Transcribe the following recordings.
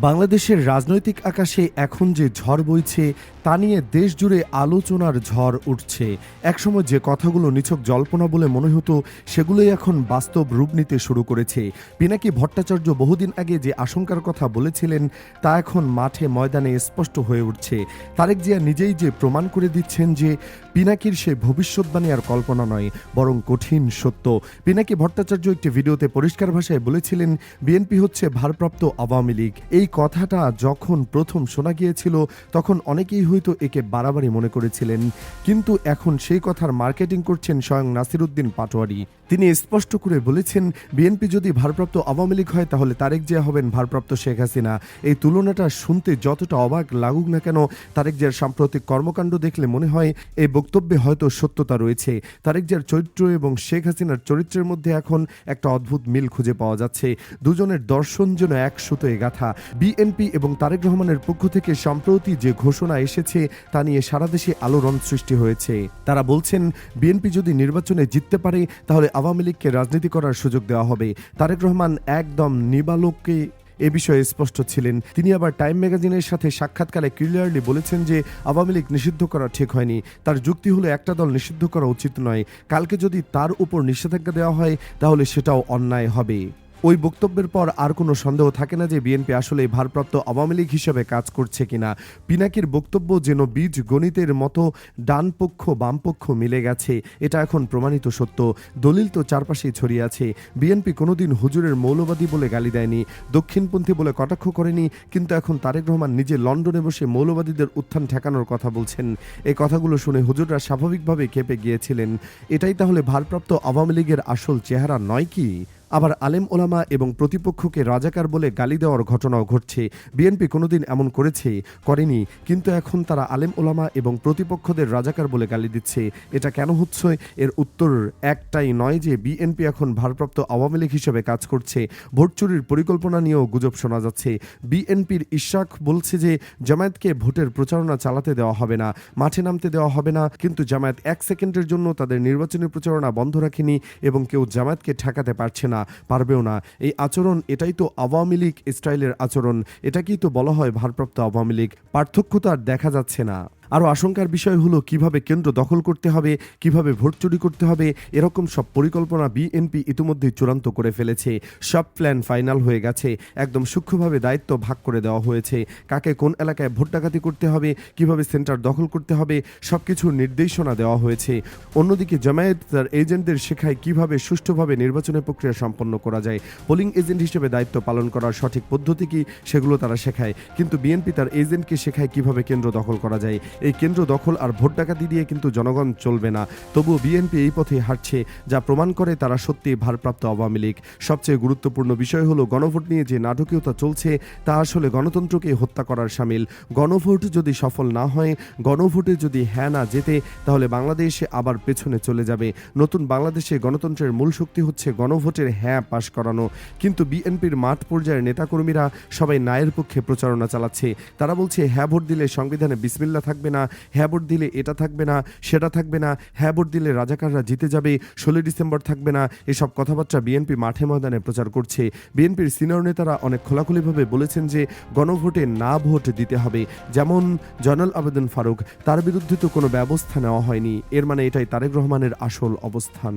বাংলাদেশের রাজনৈতিক আকাশে এখন যে ঝড় বইছে তা নিয়ে দেশ জুড়ে আলোচনার ঝড় উঠছে। একসময় যে কথাগুলো নিছক জল্পনা বলে মনে হতো, সেগুলোই এখন বাস্তব রূপ নিতে শুরু করেছে। পিনাকি ভট্টাচার্য বহুদিন আগে যে আশঙ্কার কথা বলেছিলেন, তা এখন মাঠে ময়দানে স্পষ্ট হয়ে উঠছে। তারেক জিয়া নিজেই যে প্রমাণ করে দিচ্ছেন যে, পিনাকির সে ভবিষ্যৎবাণী আর কল্পনা নয়, বরং কঠিন সত্য। পিনাকি ভট্টাচার্য একটি ভিডিওতে পরিষ্কার ভাষায় বলেছিলেন, বিএনপি হচ্ছে ভারপ্রাপ্ত আওয়ামী লীগ। এই কথাটা যখন প্রথম শোনা গিয়েছিল, তখন অনেকেই হয়তো একে বাড়াবাড়ি মনে করেছিলেন, কিন্তু এখন সেই কথার মার্কেটিং করছেন স্বয়ং নাসিরুদ্দিন পাটোয়ারি। তিনি স্পষ্ট করে বলেছেন, বিএনপি যদি ভারপ্রাপ্ত আওয়ামী লীগ হয়, তাহলে তারেক জিয়া হবেন ভারপ্রাপ্ত শেখ হাসিনা। এই তুলনাটা শুনতে যতটা অবাক লাগুক না কেন, তারেক জিয়ার সাম্প্রতিক কর্মকাণ্ড দেখলে মনে হয় এই বক্তব্যে হয়তো সত্যতা রয়েছে। তারেক জিয়ার চরিত্র এবং শেখ হাসিনার চরিত্রের মধ্যে এখন একটা অদ্ভুত মিল খুঁজে পাওয়া যাচ্ছে। দুজনের দর্শন যেন এক সুতোয় গাথা। বিএনপি এবং তারেক রহমানের পক্ষ থেকে সম্প্রতি যে ঘোষণা এসেছে, তা নিয়ে সারা দেশে আলোড়ন সৃষ্টি হয়েছে। তারা বলছেন, বিএনপি যদি নির্বাচনে জিততে পারে, তাহলে আওয়ামী লীগকে রাজনীতি করার সুযোগ দেওয়া হবে। তারেক রহমান একদম নিবালককে এ বিষয়ে স্পষ্ট ছিলেন। তিনি আবার টাইম ম্যাগাজিনের সাথে সাক্ষাৎকারে ক্লিয়ারলি বলেছেন যে, আওয়ামী লীগ নিষিদ্ধ করা ঠিক হয়নি। তার যুক্তি হলো, একটা দল নিষিদ্ধ করা উচিত নয়। কালকে যদি তার উপর নিষেধাজ্ঞা দেওয়া হয়, তাহলে সেটাও অন্যায় হবে। ওই বক্তব্যের পর আর কোনো সন্দেহ থাকে না যে বিএনপি আসলে ভারপ্রাপ্ত আওয়ামী লীগ হিসেবে কাজ করছে কিনা। পিনাকির বক্তব্য যেন বীজ গণিতের মতো ডান পক্ষ বাম পক্ষ মিলে গেছে, এটা এখন প্রমাণিত সত্য। দলিল তো চারপাশেই ছড়িয়ে আছে। বিএনপি কোনোদিন হুজুরের মৌলবাদী বলে গালি দেয়নি, দক্ষিণপন্থী বলে কটাক্ষ করেনি, কিন্তু এখন তারেক রহমান নিজে লন্ডনে বসে মৌলবাদীদের উত্থান ঠেকানোর কথা বলছেন। এই কথাগুলো শুনে হুজুররা স্বাভাবিকভাবে কেঁপে গিয়েছিলেন। এটাই তাহলে ভারপ্রাপ্ত আওয়ামী লীগের আসল চেহারা নয় কি? আবার আলেম ওলামা এবং প্রতিপক্ষকে রাজাকার বলে গালি দেওয়ার ঘটনাও ঘটছে। বিএনপি কোনোদিন এমন করেছে, করেনি, কিন্তু এখন তারা আলেম ওলামা এবং প্রতিপক্ষদের রাজাকার বলে গালি দিচ্ছে। এটা কেন হচ্ছে? এর উত্তর একটাই নয় যে বিএনপি এখন ভারপ্রাপ্ত আওয়ামী লীগ হিসেবে কাজ করছে। ভোট চুরির পরিকল্পনা নিয়েও গুজব শোনা যাচ্ছে। বিএনপির ইশাক বলছে যে, জামায়াতকে ভোটের প্রচারণা চালাতে দেওয়া হবে না, মাঠে নামতে দেওয়া হবে না, কিন্তু জামায়াত এক সেকেন্ডের জন্য তাদের নির্বাচনী প্রচারণা বন্ধ রাখেনি এবং কেউ জামায়াতকে ঠেকাতে পারছে না। পারবেও না। এই আচরণ এটাই তো আওয়ামী লীগ স্টাইলের আচরণ। এটাকেই তো বলা হয় ভারপ্রাপ্ত আওয়ামী লীগ। পার্থক্য তো আর দেখা যাচ্ছে না। আরও আশঙ্কার বিষয় হলো কীভাবে কেন্দ্র দখল করতে হবে, কীভাবে ভোট চুরি করতে হবে, এরকম সব পরিকল্পনা বিএনপি ইতিমধ্যেই চূড়ান্ত করে ফেলেছে। সব প্ল্যান ফাইনাল হয়ে গেছে। একদম সূক্ষ্মভাবে দায়িত্ব ভাগ করে দেওয়া হয়েছে। কাকে কোন এলাকায় ভোট ডাকাতি করতে হবে, কীভাবে সেন্টার দখল করতে হবে সব কিছুর নির্দেশনা দেওয়া হয়েছে। অন্যদিকে জামায়াত তার এজেন্টদের শেখায় কীভাবে সুষ্ঠুভাবে নির্বাচনের প্রক্রিয়া সম্পন্ন করা যায়। পোলিং এজেন্ট হিসেবে দায়িত্ব পালন করার সঠিক পদ্ধতি কি, সেগুলো তারা শেখায়। কিন্তু বিএনপি তার এজেন্টকে শেখায় কীভাবে কেন্দ্র দখল করা যায়। এই কেন্দ্র দখল আর ভোট ডাকাতি দিয়ে কিন্তু জনগণ চলবে না। তবুও বিএনপি এই পথে হাঁটছে, যা প্রমাণ করে তারা সত্যি ভারপ্রাপ্ত আওয়ামী লীগ। সবচেয়ে গুরুত্বপূর্ণ বিষয় হলো গণভোট নিয়ে যে নাটকীয়তা চলছে, তা আসলে গণতন্ত্রকে হত্যা করার সামিল। গণভোট যদি সফল না হয়, গণভোটে যদি হ্যাঁ না যেতে তাহলে বাংলাদেশে আবার পেছনে চলে যাবে। নতুন বাংলাদেশে গণতন্ত্রের মূল শক্তি হচ্ছে গণভোটের হ্যাঁ পাশ করানো। কিন্তু বিএনপির মাঠ পর্যায়ের নেতাকর্মীরা সবাই নায়ের পক্ষে প্রচারণা চালাচ্ছে। তারা বলছে হ্যাঁ ভোট দিলে সংবিধানে বিসমিল্লা থাকবে না হ্যাঁ দিলে এটা থাকবে না, সেটা থাকবে না হ্যাঁ দিলে রাজাকাররা জিতে যাবে, ষোলোই ডিসেম্বর থাকবে না, এসব কথাবার্তা বিএনপি মাঠে ময়দানে প্রচার করছে। বিএনপির সিনিয়র নেতারা অনেক খোলাখুলিভাবে বলেছেন যে, গণভোটে না ভোট দিতে হবে, যেমন জয়নাল আবেদন ফারুক, তার বিরুদ্ধে তো কোনো ব্যবস্থা নেওয়া হয়নি, এর মানে এটাই তারেক রহমানের আসল অবস্থান।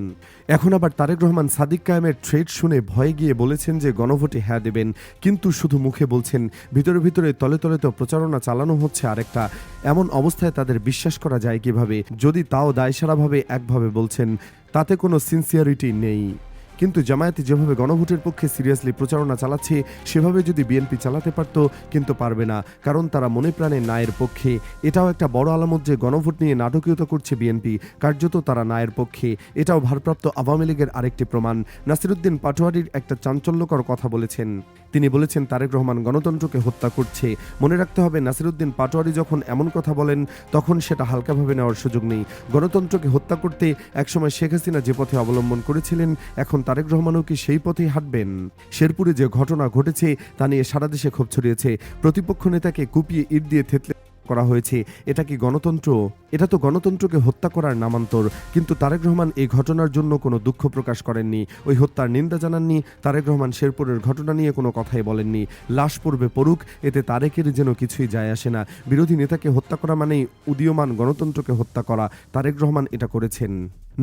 এখন আবার তারেক রহমান সাদিক কায়েমের থ্রেড শুনে ভয়ে গিয়ে বলেছেন যে, গণভোটে হ্যাঁ দেবেন, কিন্তু শুধু মুখে বলছেন, ভিতরে ভিতরে তলে তলে তো প্রচারণা চালানো হচ্ছে আরেকটা। এমন অবস্থায় তাদের বিশ্বাস করা যায় কীভাবে? যদি তাও দায়সারাভাবে একভাবে বলছেন, তাতে কোনো সিনসিয়ারিটি নেই। কিন্তু জামায়াত যেভাবে গণভোটের পক্ষে সিরিয়াসলি প্রচারণা চালাচ্ছে, সেভাবে যদি বিএনপি চালাতে পারত, কিন্তু পারবে না। কারণ তারা মনে প্রাণে নায়ের পক্ষে। এটাও একটা বড় আলামত যে গণভোট নিয়ে নাটকীয়তা করছে বিএনপি। কার্যত তারা নায়ের পক্ষে। এটাও ভারপ্রাপ্ত আওয়ামী লীগের আরেকটি প্রমাণ। নাসিরুদ্দিন পাটোয়ারির একটা চাঞ্চল্যকর কথা বলেছেন। তিনি বলেছেন, তারেক রহমান গণতন্ত্রকে হত্যা করছে। মনে রাখতে হবে, নাসিরুদ্দিন পাটোয়ারি যখন এমন কথা বলেন, তখন সেটা হালকাভাবে নেওয়ার সুযোগ নেই। গণতন্ত্রকে হত্যা করতে একসময় শেখ হাসিনা যে পথে অবলম্বন করেছিলেন, এখন তারেক রহমানও কি সেই পথেই হাঁটবেন? শেরপুরে যে ঘটনা ঘটেছে তা নিয়ে সারা দেশে ক্ষোভ ছড়িয়েছে। প্রতিপক্ষ নেতাকে কুপিয়ে ইট দিয়ে থেতলে করা হয়েছে। এটা কি গণতন্ত্র? এটা তো গণতন্ত্রকে হত্যা করার নামান্তর, কিন্তু তারেক রহমান এই ঘটনার জন্য কোনো দুঃখ প্রকাশ করেননি। ওই হত্যার নিন্দা জানাননি, তারেক রহমান শেরপুরের ঘটনা নিয়ে কোনো কথাই বলেননি। লাশ পড়বে পড়ুক, এতে তারেকের যেন কিছুই যায় আসে না। বিরোধী নেতাকে হত্যা করা মানেই উদীয়মান গণতন্ত্রকে হত্যা করা। তারেক রহমান এটা করেছেন।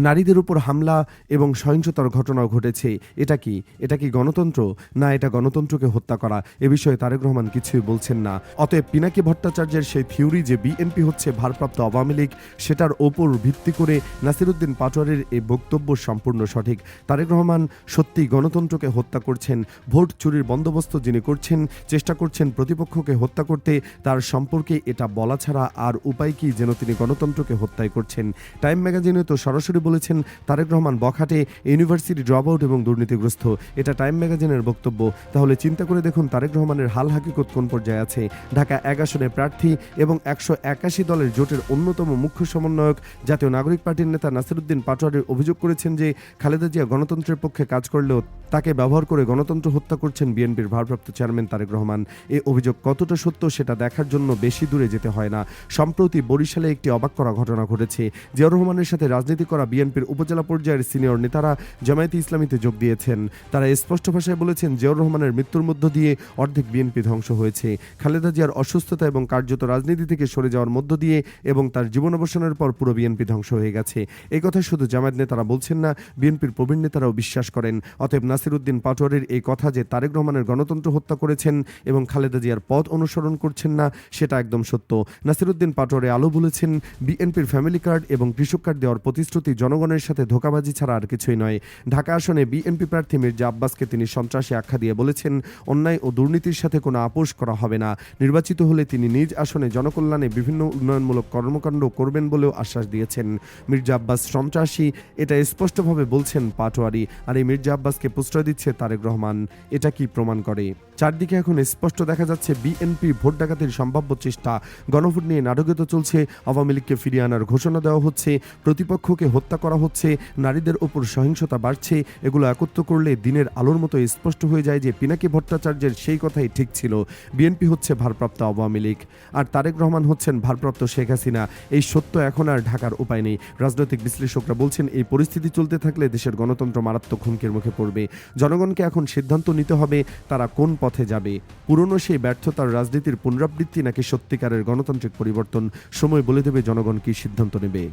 নারীদের উপর হামলা এবং সহিংসতার ঘটনাও ঘটেছে। এটা কি? এটা কি গণতন্ত্র? না, এটা গণতন্ত্রকে হত্যা করা। এ বিষয়ে তারেক রহমান কিছুই বলছেন না। অতএব পিনাকি ভট্টাচার্যের সেই থিওরি যে বিএনপি হচ্ছে ভারপ্রাপ্ত আওয়ামী লীগ সেটার ওপর ভিত্তি করে নাসিরুদ্দিন পাটোয়ারির এই বক্তব্য সম্পূর্ণ সঠিক। তারেক রহমান সত্যি গণতন্ত্রকে হত্যা করছেন, ভোট চুরির বন্দোবস্ত যিনি করছেন, চেষ্টা করছেন প্রতিপক্ষকে হত্যা করতে, তার সম্পর্কে এটা বলা ছাড়া আর উপায় কি যেন তিনি গণতন্ত্রকে হত্যাই করছেন? টাইম ম্যাগাজিনে তো সরাসরি বলেছেন, তারেক রহমান বখাটে, ইউনিভার্সিটি ড্রপ আউট এবং দুর্নীতিগ্রস্ত। এটা টাইম ম্যাগাজিনের বক্তব্য। তাহলে চিন্তা করে দেখুন তারেক রহমানের হাল হাকিকত কোন পর্যায়ে আছে? ঢাকা এক আসনে প্রার্থী এবং একশো একাশি দলের জোটের অন্যতম মুখ্য সমন্বয়ক জাতীয় নাগরিক পার্টির নেতা নাসিরুদ্দিন পাটোয়ারি অভিযোগ করেছেন যে খালেদা জিয়া গণতন্ত্রের পক্ষে কাজ করলেও তাকে ব্যবহার করে গণতন্ত্র হত্যা করছেন বিএনপির ভারপ্রাপ্ত চেয়ারম্যান তারেক রহমান। এই অভিযোগ কতটা সত্য সেটা দেখার জন্য বেশি দূরে যেতে হয় না। সম্প্রতি বরিশালে একটি অবাক করা ঘটনা ঘটেছে। জিয়াউর রহমানের সাথে রাজনীতি করা বিএনপির উপজেলা পর্যায়ের সিনিয়র নেতারা জামায়াতে ইসলামীতে যোগ দিয়েছেন। তারা স্পষ্ট ভাষায় বলেছেন, জিয়াউর রহমানের মৃত্যুর মধ্য দিয়ে অর্ধেক বিএনপি ধ্বংস হয়েছে। খালেদা জিয়ার অসুস্থতা এবং কার্যত রাজনীতি থেকে সরে যাওয়ার মধ্য দিয়ে এবং তার জীবন অবসানের পর পুরো বিএনপি ধ্বংস হয়ে গেছে। এই কথা শুধু জামায়াত নেতারা বলছেন না, বিএনপির প্রবীণ নেতারাও বিশ্বাস করেন। অতএব নাসিরুদ্দিন পাটোয়ারির এই কথা যে তারেক রহমানের গণতন্ত্র হত্যা করেছেন এবং খালেদা জিয়ার পথ অনুসরণ করছেন না, সেটা একদম সত্য। নাসিরুদ্দিন পাটোয়ারি আলো বলেছেন, বিএনপির ফ্যামিলি কার্ড এবং কৃষক কার্ড দেওয়ার প্রতিশ্রুতি জনগণের সাথে ধোকাবাজি ছাড়া আর কিছুই নয়। ঢাকা আসনে বিএনপি প্রার্থী মির্জা আব্বাসকে তিনি সন্ত্রাসী আখ্যা দিয়ে বলেছেন, অন্যায় ও দুর্নীতির সাথে কোনো আপোষ করা হবে না। নির্বাচিত হলে তিনি নিজ আসনে জনকল্যাণে বিভিন্ন উন্নয়নমূলক কর্মকাণ্ড করবেন বলেও আশ্বাস দিয়েছেন। মির্জা আব্বাস সন্ত্রাসী, এটা স্পষ্টভাবে বলছেন পাটোয়ারি। আর এই মির্জা আব্বাসকে প্রশ্রয় দিচ্ছে তারেক রহমান। এটা কি প্রমাণ করে? চারদিকে এখন স্পষ্ট দেখা যাচ্ছে বিএনপি ভোট ডাকাতির সম্ভাব্য চেষ্টা। গণভোট নিয়ে নাটকীয়তা চলছে। আওয়ামী লীগকে ফিরিয়ে আনার ঘোষণা দেওয়া হচ্ছে। প্রতিপক্ষকে হত্যা করা হচ্ছে। নারীদের ওপর সহিংসতা বাড়ছে। এগুলো একত্র করলে দিনের আলোর মতো স্পষ্ট হয়ে যায় যে পিনাকি ভট্টাচার্যের সেই কথাই ঠিক ছিল। বিএনপি হচ্ছে ভারপ্রাপ্ত আওয়ামী লীগ। আর তারেক রহমান হচ্ছেন ভারপ্রাপ্ত শেখ হাসিনা। এই সত্য এখন আর ঢাকার উপায় নেই। রাজনৈতিক বিশ্লেষকরা বলছেন, এই পরিস্থিতি চলতে থাকলে দেশের গণতন্ত্র মারাত্মক হুমকির মুখে পড়বে। জনগণকে এখন সিদ্ধান্ত নিতে হবে তারা কোন পথে যাবে। পুরনো সেই ব্যর্থতার রাজনীতির পুনরাবৃত্তি নাকি সত্যিকারের গণতান্ত্রিক পরিবর্তন? সময় বলে দেবে জনগণ কি সিদ্ধান্ত নেবে।